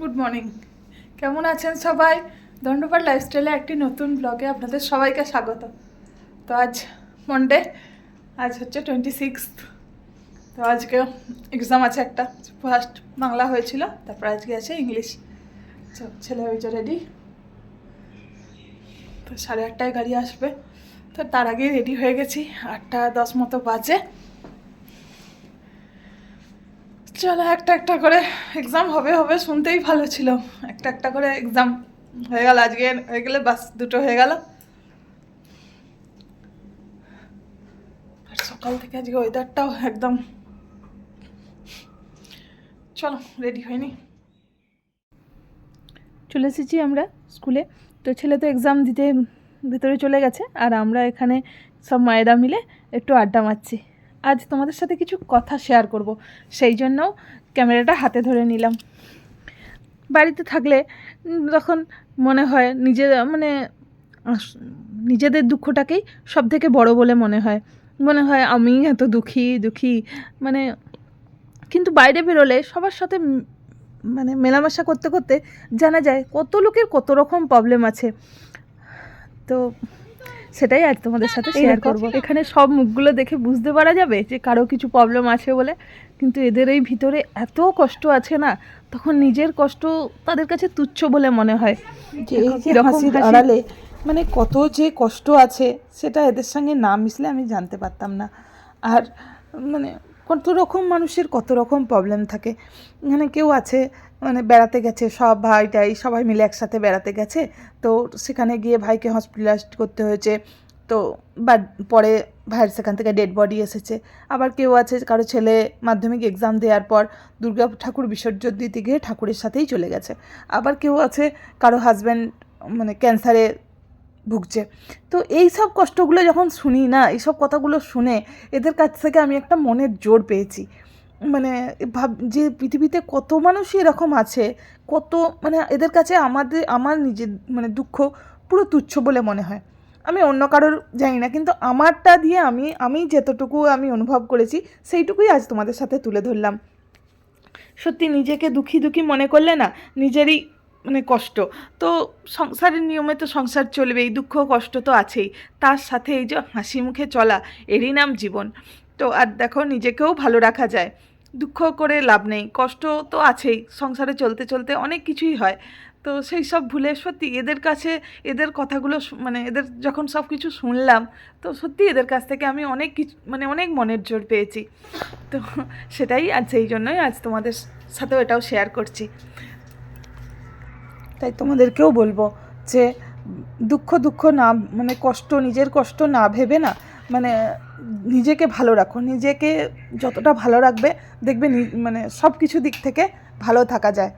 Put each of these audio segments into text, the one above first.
Good morning কেমন আছেন সবাই? দণ্ডপাট লাইফস্টাইলে একটি নতুন ব্লগে আপনাদের সবাইকে স্বাগত। তো আজ মন্ডে আজ হচ্ছে টোয়েন্টি সিক্স তো আজকে এক্সাম আছে একটা ফার্স্ট বাংলা হয়েছিল, তারপর আজকে আছে ইংলিশ ছেলে হয়েছে রেডি তো সাড়ে আটটায় গাড়ি আসবে। তো তার আগেই রেডি হয়ে গেছি, আটটা দশ মতো বাজে। চলো, একটা একটা করে এক্সাম হবে হবে, শুনতেই ভালো ছিল। একটা একটা করে এক্সাম হয়ে গেল, আজকে হয়ে গেলে বাস, দুটো হয়ে গেল। আর সকাল থেকে আজকে ওয়েদারটাও একদম চলো রেডি হয়নি। চলে এসেছি আমরা স্কুলে। তো ছেলে তো এক্সাম দিতে ভিতরে চলে গেছে, আর আমরা এখানে সব মায়েরা মিলে একটু আড্ডা মারছি। আজ তোমাদের সাথে কিছু কথা শেয়ার করব। সেই জন্য ক্যামেরাটা হাতে ধরে নিলাম। বাড়িতে থাকলে তখন মনে হয় নিজের মানে নিজেদের দুঃখটাকেই সব থেকে বড় বলে মনে হয়। মনে হয় আমি এত দুঃখী দুঃখী মানে কিন্তু বাইরে বেরোলে সবার সাথে মানে মেলামেশা করতে করতে জানা যায় কত লোকের কত রকম প্রবলেম আছে। তো সেটাই আর তোমাদের সাথে শেয়ার করব। এখানে সব মুখগুলো দেখে বুঝতে পারা যাবে যে কারও কিছু প্রবলেম আছে বলে। কিন্তু এদের এই ভিতরে এত কষ্ট আছে না তখন নিজের কষ্ট তাদের কাছে তুচ্ছ বলে মনে হয়। যে এই যে হাসির হাসি। আড়ালে মানে কত যে কষ্ট আছে সেটা এদের সঙ্গে না মিশলে আমি জানতে পারতাম না। আর মানে কত রকম মানুষের কত রকম প্রবলেম থাকে। মানে কেউ আছে মানে বেড়াতে গেছে, সব ভাই টাই সবাই মিলে একসাথে বেড়াতে গেছে। তো সেখানে গিয়ে ভাইকে হসপিটালাইজ করতে হয়েছে। তো বা পরে ভাইয়ের সেখান থেকে ডেড বডি এসেছে। আবার কেউ আছে, কারও ছেলে মাধ্যমিক এক্সাম দেওয়ার পর দুর্গা ঠাকুর বিসর্জন দিতে গিয়ে ঠাকুরের সাথেই চলে গেছে। আবার কেউ আছে, কারও হাজব্যান্ড মানে ক্যান্সারে ভুগছে। তো এই সব কষ্টগুলো যখন শুনি না, এইসব কথাগুলো শুনে এদের কাছ থেকে আমি একটা মনের জোর পেয়েছি। মানে ভাব, যে পৃথিবীতে কত মানুষই এরকম আছে, কত মানে এদের কাছে আমাদের, আমার নিজের মানে দুঃখ পুরো তুচ্ছ বলে মনে হয়। আমি অন্য কারোর জানি না, কিন্তু আমারটা দিয়ে আমি আমি যতটুকু আমি অনুভব করেছি, সেইটুকুই আজ তোমাদের সাথে তুলে ধরলাম। সত্যি নিজেকে দুঃখী দুঃখী মনে করলে না, নিজেরই মানে কষ্ট। তো সংসারের নিয়মে তো সংসার চলবেই দুঃখ কষ্ট তো আছেই। তার সাথে এই যে হাসি মুখে চলা, এরই নাম জীবন। তো আর দেখো নিজেকেও ভালো রাখা যায়। দুঃখ করে লাভ নেই, কষ্ট তো আছেই, সংসারে চলতে চলতে অনেক কিছুই হয়। তো সেই সব ভুলে সত্যি এদের কাছে এদের কথাগুলো মানে এদের যখন সব কিছু শুনলাম, তো সত্যি এদের কাছ থেকে আমি অনেক কিছু মানে অনেক মনের জোর পেয়েছি। তো সেটাই আজ সেই জন্যই আজ তোমাদের সাথেও এটাও শেয়ার করছি। তাই তোমাদেরকেও বলব যে দুঃখ দুঃখ না মানে কষ্ট, নিজের কষ্ট না ভেবে না মানে নিজেকে ভালো রাখো। নিজেকে যতটা ভালো রাখবে, দেখবে মানে সব কিছু দিক থেকে ভালো থাকা যায়।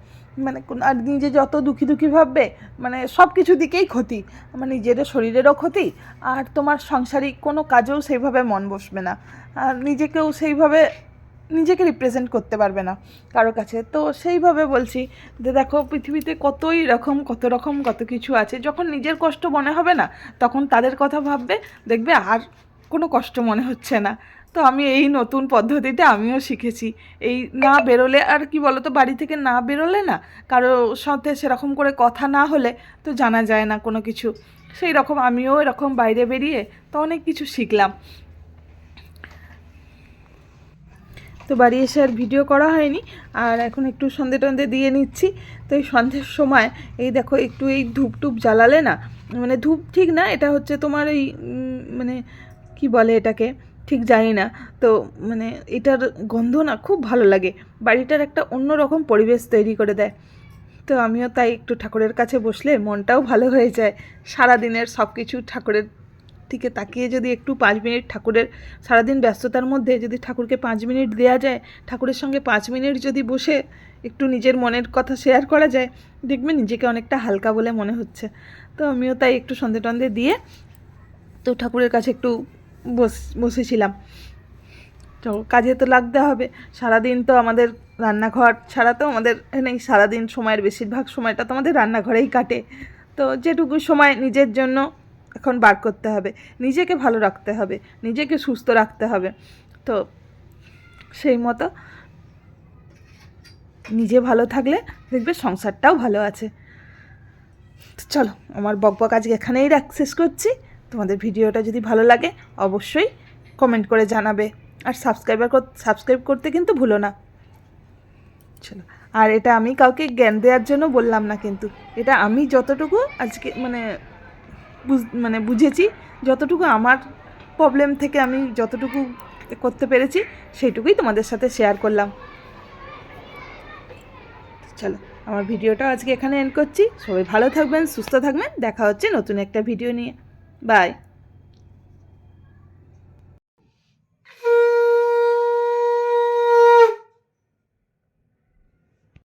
মানে আর নিজে যত দুঃখী দুঃখী ভাববে মানে সব কিছু দিকেই ক্ষতি। আমার নিজের শরীরেরও ক্ষতি, আর তোমার সাংসারিক কোনো কাজেও সেইভাবে মন বসবে না। আর নিজেকেও সেইভাবে নিজেকে রিপ্রেজেন্ট করতে পারবে না কারও কাছে। তো সেইভাবে বলছি যে দেখো, পৃথিবীতে কতই রকম, কত রকম, কত কিছু আছে। যখন নিজের কষ্ট মনে হবে না, তখন তাদের কথা ভাববে, দেখবে আর কোনো কষ্ট মনে হচ্ছে না। তো আমি এই নতুন পদ্ধতিটা আমিও শিখেছি। এই না বেরোলে আর কি বলতো, বাড়ি থেকে না বেরোলে না, কারও সাথে সেরকম করে কথা না হলে তো জানা যায় না কোনো কিছু। সেই রকম আমিও এরকম বাইরে বেরিয়ে তো অনেক কিছু শিখলাম। তো বাড়ি এসে আর ভিডিও করা হয়নি। আর এখন একটু সন্ধে টন্ধে দিয়ে নিচ্ছি। তো এই সন্ধ্যের সময় এই দেখো, একটু এই ধূপ টুপ জ্বালালে না মানে ধূপ ঠিক না, এটা হচ্ছে তোমার এই মানে কি বলে এটাকে? ঠিক জানি না। তো মানে এটার গন্ধ না খুব ভালো লাগে। বাড়িটার একটা অন্যরকম পরিবেশ তৈরি করে দেয়। তো আমিও তাই একটু ঠাকুরের কাছে বসলে মনটাও ভালো হয়ে যায়। সারা দিনের সব কিছু ঠাকুরের দিকে তাকিয়ে যদি একটু পাঁচ মিনিট ঠাকুরের সারাদিন ব্যস্ততার মধ্যে যদি ঠাকুরকে পাঁচ মিনিট দেওয়া যায়, ঠাকুরের সঙ্গে পাঁচ মিনিট যদি বসে একটু নিজের মনের কথা শেয়ার করা যায়, দেখবে নিজেকে অনেকটা হালকা বলে মনে হচ্ছে। তো আমিও তাই একটু সন্ধে টন্ধে দিয়ে তো ঠাকুরের কাছে একটু বস, বসেছিলাম। তো কাজে তো লাগতে হবে। সারাদিন তো আমাদের রান্নাঘর ছাড়া তো আমাদের নেই। সারাদিন সময়ের বেশিরভাগ সময়টা তো আমাদের রান্নাঘরেই কাটে। তো যেটুকু সময় নিজের জন্য এখন বার করতে হবে। নিজেকে ভালো রাখতে হবে, নিজেকে সুস্থ রাখতে হবে। তো সেই মতো নিজে ভালো থাকলে দেখবে সংসারটাও ভালো আছে। চলো, আমার বকবক আজকে এখানেই রাখ, শেষ করছি। তোমাদের ভিডিওটা যদি ভালো লাগে, অবশ্যই কমেন্ট করে জানাবে। আর সাবস্ক্রাইবার সাবস্ক্রাইব করতে কিন্তু ভুলো না। চলো, আর এটা আমি কাউকে জ্ঞান দেওয়ার জন্য বললাম না কিন্তু। এটা আমি যতটুকু আজকে মানে মানে বুঝেছি, যতটুকু আমার প্রবলেম থেকে আমি যতটুকু করতে পেরেছি, সেইটুকুই তোমাদের সাথে শেয়ার করলাম। চলো, আমার ভিডিওটা আজকে এখানে এন্ড করছি। সবাই ভালো থাকবেন, সুস্থ থাকবেন, দেখা হচ্ছে নতুন একটা ভিডিও নিয়ে। বাই